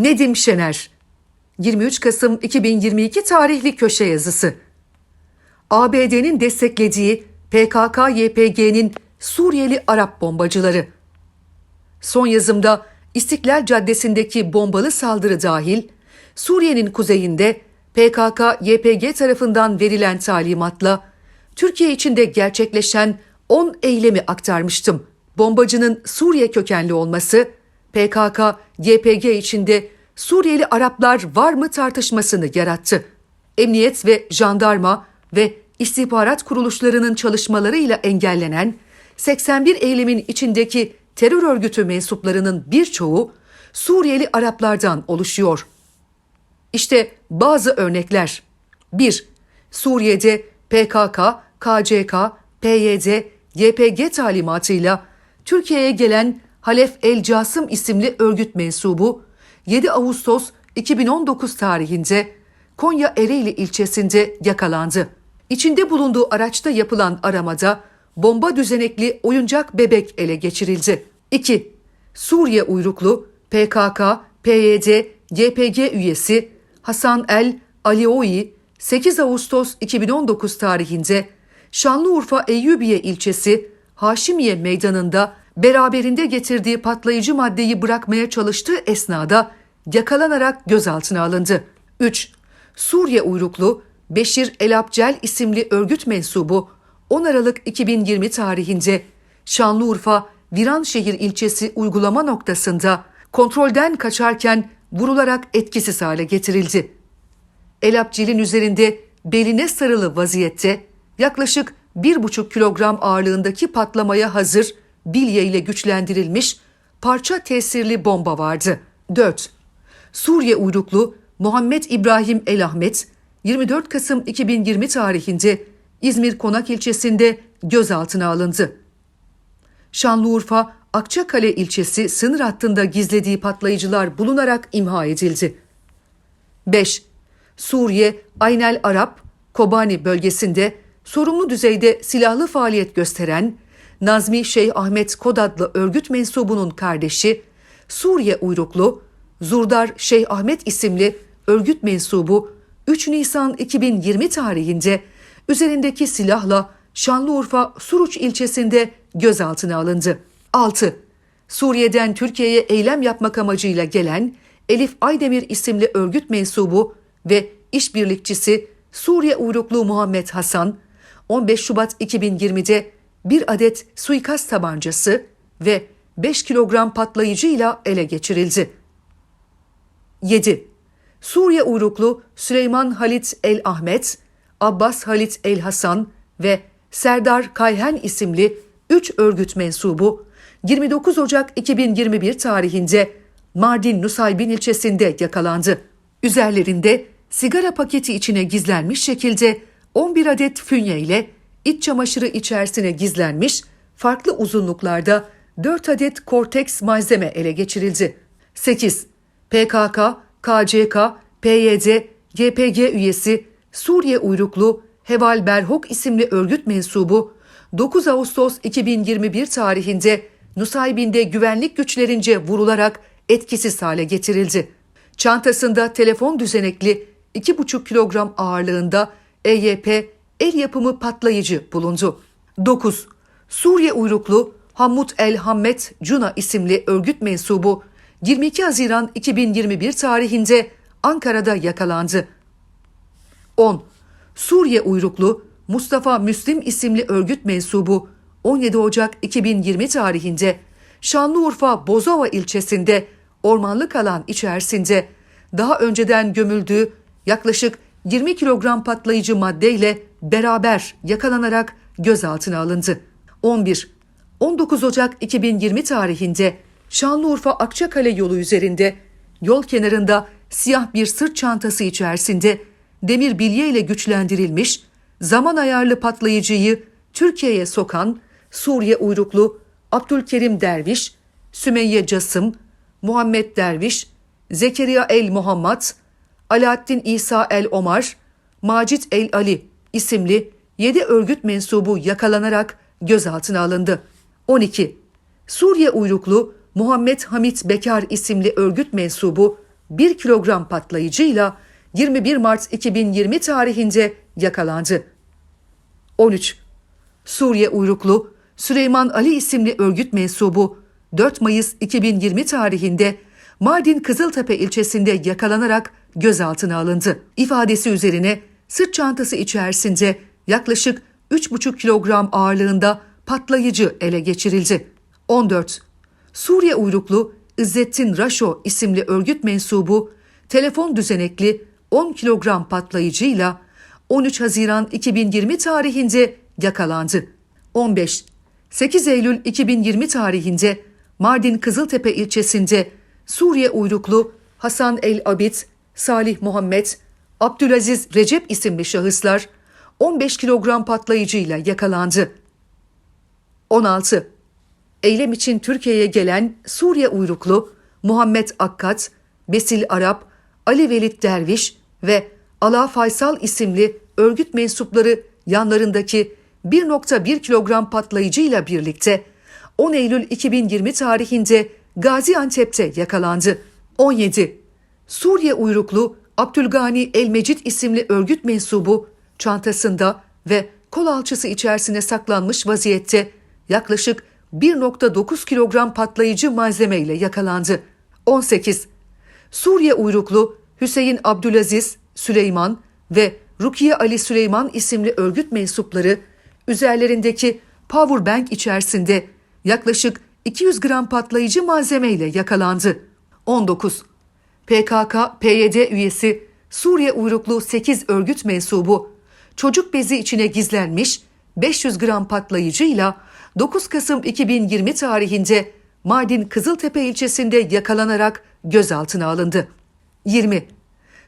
Nedim Şener 23 Kasım 2022 tarihli köşe yazısı. ABD'nin desteklediği PKK-YPG'nin Suriyeli Arap bombacıları. Son yazımda İstiklal Caddesi'ndeki bombalı saldırı dahil Suriye'nin kuzeyinde PKK-YPG tarafından verilen talimatla Türkiye içinde gerçekleşen 10 eylemi aktarmıştım. Bombacının Suriye kökenli olması PKK-YPG içinde Suriyeli Araplar var mı tartışmasını yarattı. Emniyet ve jandarma ve istihbarat kuruluşlarının çalışmalarıyla engellenen 81 eylemin içindeki terör örgütü mensuplarının birçoğu Suriyeli Araplardan oluşuyor. İşte bazı örnekler. 1. Suriye'de PKK, KCK, PYD, YPG talimatıyla Türkiye'ye gelen Halef El Casım isimli örgüt mensubu 7 Ağustos 2019 tarihinde Konya Ereğli ilçesinde yakalandı. İçinde bulunduğu araçta yapılan aramada bomba düzenekli oyuncak bebek ele geçirildi. 2. Suriye uyruklu PKK, PYD, YPG üyesi Hasan El Alioui 8 Ağustos 2019 tarihinde Şanlıurfa Eyyubiye ilçesi Haşimiye meydanında beraberinde getirdiği patlayıcı maddeyi bırakmaya çalıştığı esnada yakalanarak gözaltına alındı. 3. Suriye uyruklu Beşir Elabcel isimli örgüt mensubu 10 Aralık 2020 tarihinde Şanlıurfa Viranşehir ilçesi uygulama noktasında kontrolden kaçarken vurularak etkisiz hale getirildi. Elapcil'in üzerinde beline sarılı vaziyette yaklaşık 1,5 kilogram ağırlığındaki patlamaya hazır bilye ile güçlendirilmiş parça tesirli bomba vardı. 4. Suriye uyruklu Muhammed İbrahim El Ahmet 24 Kasım 2020 tarihinde İzmir Konak ilçesinde gözaltına alındı. Şanlıurfa Akçakale ilçesi sınır hattında gizlediği patlayıcılar bulunarak imha edildi. 5. Suriye Aynel Arap Kobani bölgesinde sorumlu düzeyde silahlı faaliyet gösteren Nazmi Şeyh Ahmet Kod adlı örgüt mensubunun kardeşi Suriye uyruklu Zurdar Şeyh Ahmet isimli örgüt mensubu 3 Nisan 2020 tarihinde üzerindeki silahla Şanlıurfa Suruç ilçesinde gözaltına alındı. 6. Suriye'den Türkiye'ye eylem yapmak amacıyla gelen Elif Aydemir isimli örgüt mensubu ve işbirlikçisi Suriye uyruklu Muhammed Hasan 15 Şubat 2020'de bir adet suikast tabancası ve 5 kilogram patlayıcıyla ele geçirildi. 7. Suriye uyruklu Süleyman Halit El Ahmet, Abbas Halit El Hasan ve Serdar Kayhen isimli 3 örgüt mensubu 29 Ocak 2021 tarihinde Mardin Nusaybin ilçesinde yakalandı. Üzerlerinde sigara paketi içine gizlenmiş şekilde 11 adet fünye ile iç çamaşırı içerisine gizlenmiş farklı uzunluklarda 4 adet korteks malzeme ele geçirildi. 8. PKK, KCK, PYD, YPG üyesi Suriye uyruklu Heval Berhok isimli örgüt mensubu 9 Ağustos 2021 tarihinde Nusaybin'de güvenlik güçlerince vurularak etkisiz hale getirildi. Çantasında telefon düzenekli 2,5 kilogram ağırlığında EYP el yapımı patlayıcı bulundu. 9. Suriye uyruklu Hammut El Hammet Cuna isimli örgüt mensubu 22 Haziran 2021 tarihinde Ankara'da yakalandı. 10. Suriye uyruklu Mustafa Müslim isimli örgüt mensubu 17 Ocak 2020 tarihinde Şanlıurfa Bozova ilçesinde ormanlık alan içerisinde daha önceden gömüldüğü yaklaşık 20 kilogram patlayıcı maddeyle beraber yakalanarak gözaltına alındı. 11. 19 Ocak 2020 tarihinde Şanlıurfa Akçakale yolu üzerinde yol kenarında siyah bir sırt çantası içerisinde demir bilye ile güçlendirilmiş zaman ayarlı patlayıcıyı Türkiye'ye sokan Suriye uyruklu Abdülkerim Derviş, Sümeyye Casım, Muhammed Derviş, Zekeriya El Muhammed, Alaaddin İsa El Omar, Macit El Ali isimli 7 örgüt mensubu yakalanarak gözaltına alındı. 12. Suriye uyruklu Muhammed Hamit Bekar isimli örgüt mensubu 1 kilogram patlayıcıyla 21 Mart 2020 tarihinde yakalandı. 13. Suriye uyruklu Süleyman Ali isimli örgüt mensubu 4 Mayıs 2020 tarihinde Mardin Kızıltepe ilçesinde yakalanarak gözaltına alındı. İfadesi üzerine sırt çantası içerisinde yaklaşık 3,5 kilogram ağırlığında patlayıcı ele geçirildi. 14. Suriye uyruklu İzzettin Raşo isimli örgüt mensubu telefon düzenekli 10 kilogram patlayıcıyla 13 Haziran 2020 tarihinde yakalandı. 15. 8 Eylül 2020 tarihinde Mardin Kızıltepe ilçesinde Suriye uyruklu Hasan El Abid, Salih Muhammed, Abdülaziz Recep isimli şahıslar 15 kilogram patlayıcıyla yakalandı. 16. Eylem için Türkiye'ye gelen Suriye uyruklu Muhammed Akkat, Besil Arap, Ali Velid Derviş ve Ala Faysal isimli örgüt mensupları yanlarındaki 1.1 kilogram patlayıcıyla birlikte 10 Eylül 2020 tarihinde Gaziantep'te yakalandı. 17. Suriye uyruklu Abdülgani El Mecid isimli örgüt mensubu çantasında ve kol alçısı içerisine saklanmış vaziyette yaklaşık 1.9 kilogram patlayıcı malzeme ile yakalandı. 18. Suriye uyruklu Hüseyin Abdülaziz Süleyman ve Rukiye Ali Süleyman isimli örgüt mensupları üzerlerindeki power bank içerisinde yaklaşık 200 gram patlayıcı malzeme ile yakalandı. 19. PKK, PYD üyesi Suriye uyruklu 8 örgüt mensubu çocuk bezi içine gizlenmiş 500 gram patlayıcıyla 9 Kasım 2020 tarihinde Mardin Kızıltepe ilçesinde yakalanarak gözaltına alındı. 20.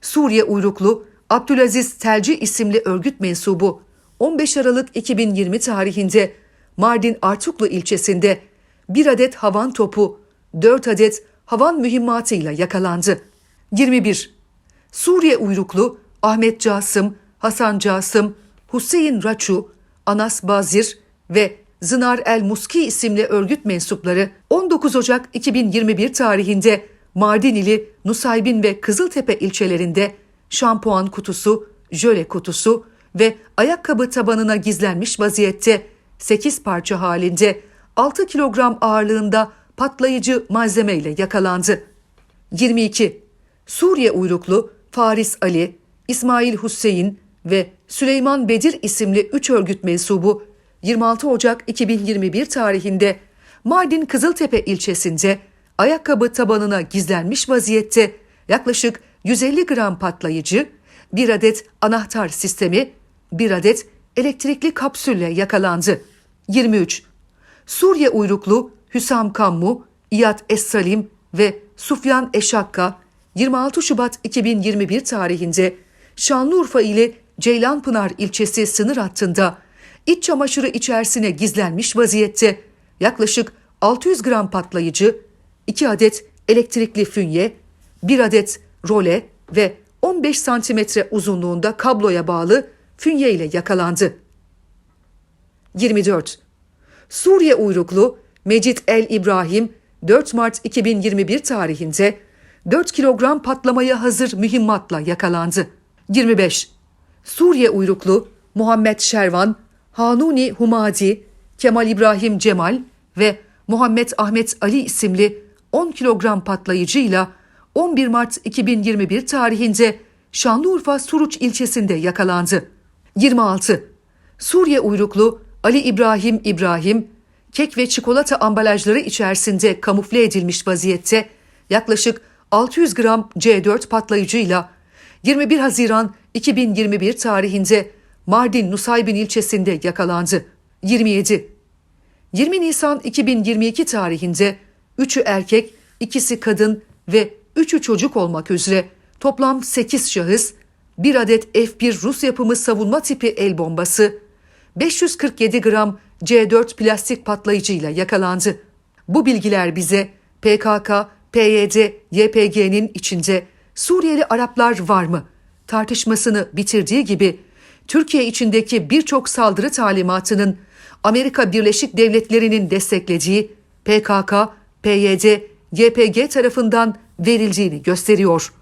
Suriye uyruklu Abdülaziz Telci isimli örgüt mensubu 15 Aralık 2020 tarihinde Mardin Artuklu ilçesinde bir adet havan topu, 4 adet havan mühimmatıyla yakalandı. 21. Suriye uyruklu Ahmet Casım, Hasan Casım, Hüseyin Raçu, Anas Bazir ve Zınar El Muski isimli örgüt mensupları 19 Ocak 2021 tarihinde Mardin ili Nusaybin ve Kızıltepe ilçelerinde şampuan kutusu, jöle kutusu ve ayakkabı tabanına gizlenmiş vaziyette 8 parça halinde 6 kilogram ağırlığında patlayıcı malzeme ile yakalandı. 22. Suriye uyruklu Faris Ali, İsmail Hüseyin ve Süleyman Bedir isimli 3 örgüt mensubu 26 Ocak 2021 tarihinde Mardin Kızıltepe ilçesinde ayakkabı tabanına gizlenmiş vaziyette yaklaşık 150 gram patlayıcı, bir adet anahtar sistemi, bir adet elektrikli kapsülle yakalandı. 23. Suriye uyruklu Hüsam Kammu, İyad Es-Salim ve Sufyan Eşakka 26 Şubat 2021 tarihinde Şanlıurfa ile Ceylanpınar ilçesi sınır hattında iç çamaşırı içerisine gizlenmiş vaziyette yaklaşık 600 gram patlayıcı, 2 adet elektrikli fünye, 1 adet role ve 15 santimetre uzunluğunda kabloya bağlı fünye ile yakalandı. 24. Suriye uyruklu Mecit El İbrahim 4 Mart 2021 tarihinde 4 kilogram patlamaya hazır mühimmatla yakalandı. 25. Suriye uyruklu Muhammed Şervan, Hanuni Humadi, Kemal İbrahim Cemal ve Muhammed Ahmet Ali isimli 10 kilogram patlayıcıyla 11 Mart 2021 tarihinde Şanlıurfa Suruç ilçesinde yakalandı. 26. Suriye uyruklu Ali İbrahim İbrahim, kek ve çikolata ambalajları içerisinde kamufle edilmiş vaziyette yaklaşık 600 gram C4 patlayıcıyla 21 Haziran 2021 tarihinde Mardin Nusaybin ilçesinde yakalandı. 27. 20 Nisan 2022 tarihinde 3'ü erkek, ikisi kadın ve 3'ü çocuk olmak üzere toplam 8 şahıs, bir adet F1 Rus yapımı savunma tipi el bombası, 547 gram C4 plastik patlayıcıyla yakalandı. Bu bilgiler bize PKK, PYD, YPG'nin içinde Suriyeli Araplar var mı tartışmasını bitirdiği gibi Türkiye içindeki birçok saldırı talimatının Amerika Birleşik Devletleri'nin desteklediği PKK, PYD, YPG tarafından verileceğini gösteriyor.